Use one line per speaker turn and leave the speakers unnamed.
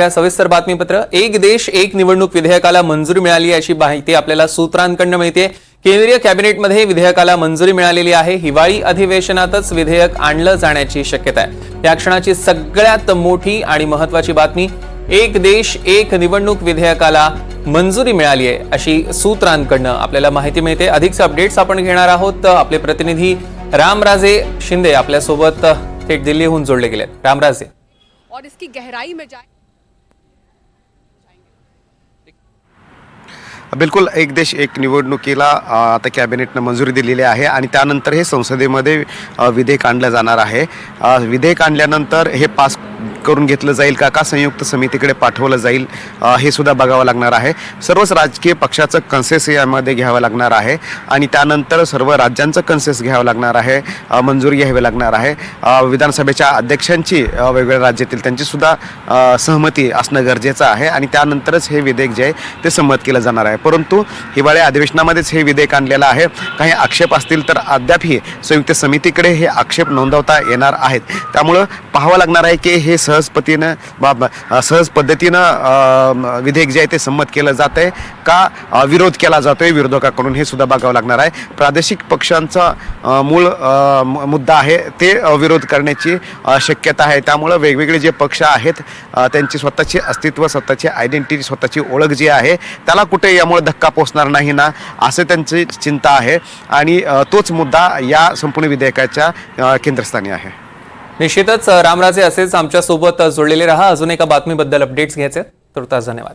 या सविस्तर बातमीपत्र एक देश एक निवडणूक विधेयकाला मंजुरी मिळाली अशी माहिती आपल्याला सूत्रांकडनं मिळते केंद्रीय कॅबिनेटमध्ये विधेयकाला मंजुरी मिळालेली आहे. हिवाळी अधिवेशनातच विधेयक आणलं जाण्याची शक्यता आहे. या क्षणाची सगळ्यात मोठी आणि महत्वाची बातमी एक देश एक निवडणूक विधेयकाला मंजुरी मिळाली आहे अशी सूत्रांकडनं आपल्याला माहिती मिळते. अधिकचे अपडेट्स आपण घेणार आहोत. आपले प्रतिनिधी रामराजे शिंदे आपल्यासोबत थेट दिल्लीहून जोडले गेले रामराजे.
और इसकी गहराई में जाए
बिलकुल एक देश एक निवडणुकीला आता कॅबिनेटनं मंजुरी दिलेली आहे आणि त्यानंतर हे संसदेमध्ये विधेयक आणलं जाणार आहे. विधेयक आणल्यानंतर हे पास करून घेतलं जाईल का? का संयुक्त समितीकडे पाठवलं जाईल? हे सुद्धा बघावं लागणार आहे. सर्वच राजकीय पक्षाचं कन्सेस यामध्ये घ्यावं लागणार आहे. आणि त्यानंतर सर्व राज्यांचं कन्सेस घ्यावं लागणार आहे. मंजुरी घ्यावी लागणार आहे. विधानसभेच्या अध्यक्षांची वेगवेगळ्या राज्यातील त्यांचीसुद्धा सहमती असणं गरजेचं आहे. आणि त्यानंतरच हे विधेयक जे आहे ते संमत केलं जाणार आहे. परंतु हिवाळी अधिवेशनामध्येच हे विधेयक आणलेलं आहे. काही आक्षेप असतील तर अद्यापही संयुक्त समितीकडे हे आक्षेप नोंदवता येणार आहेत. त्यामुळं पाहावं लागणार आहे की हे सहजपतीनं बा- बा- सहज पद्धतीनं विधेयक जे आहे ते संमत केलं जात आहे का विरोध केला जातो आहे विरोधकाकडून हे सुद्धा बघावं लागणार आहे. प्रादेशिक पक्षांचा मूळ मुद्दा आहे ते विरोध करण्याची शक्यता आहे. त्यामुळं वेगवेगळे जे पक्ष आहेत त्यांची स्वतःची अस्तित्व स्वतःची आयडेंटिटी स्वतःची ओळख जी आहे त्याला कुठे यामुळे धक्का पोचणार नाही ना असं त्यांची चिंता आहे. आणि तोच मुद्दा या संपूर्ण विधेयकाच्या केंद्रस्थानी आहे.
निश्चितच रामराजे असेच आमच्यासोबत जुळलेले जोडलेले राहा. अजून एका बातमीबद्दल अपडेट्स घ्यायचे तुर्तास धन्यवाद.